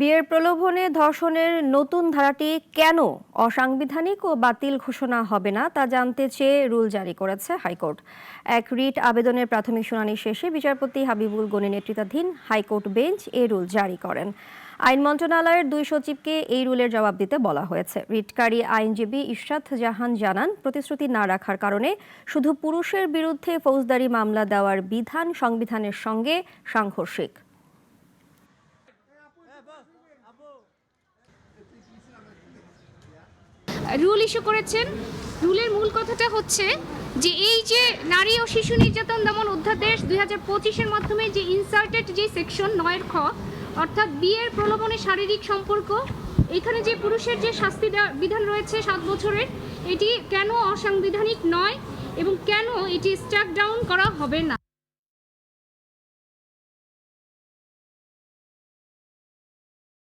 বিয়ের প্রলোভনে ধর্ষণের নতুন ধারাটি কেন অসাংবিধানিক ও বাতিল ঘোষণা হবে না তা জানতে চেয়ে রুল জারি করেছে হাইকোর্ট। এক রিট আবেদনের প্রাথমিক শুনানি শেষে বিচারপতি হাবিবুল গনি নেতৃত্বাধীন হাইকোর্ট বেঞ্চ এ রুল জারি করেন। আইন মন্ত্রণালয়ের দুই সচিবকে এই রুলের জবাব দিতে বলা হয়েছে। রিটকারী আইনজীবী ইশরাত জাহান জানান, প্রতিশ্রুতি না রাখার কারণে শুধু পুরুষের বিরুদ্ধে ফৌজদারি মামলা দেওয়ার বিধান সংবিধানের সঙ্গে সাংঘর্ষিক। রুল ইস্যু করেছেন। রুলের মূল কথাটা হচ্ছে যে এই যে নারী ও শিশু নির্যাতন দমন অধ্যাদেশ দুই হাজার পঁচিশের মাধ্যমে যে ইনসার্টেড যে সেকশন নয়ের খ, অর্থাৎ বিয়ের প্রলোভনে শারীরিক সম্পর্ক, এখানে যে পুরুষের যে শাস্তি বিধান রয়েছে সাত বছরের, এটি কেন অসাংবিধানিক নয় এবং কেন এটি স্ট্রাক ডাউন করা হবে না?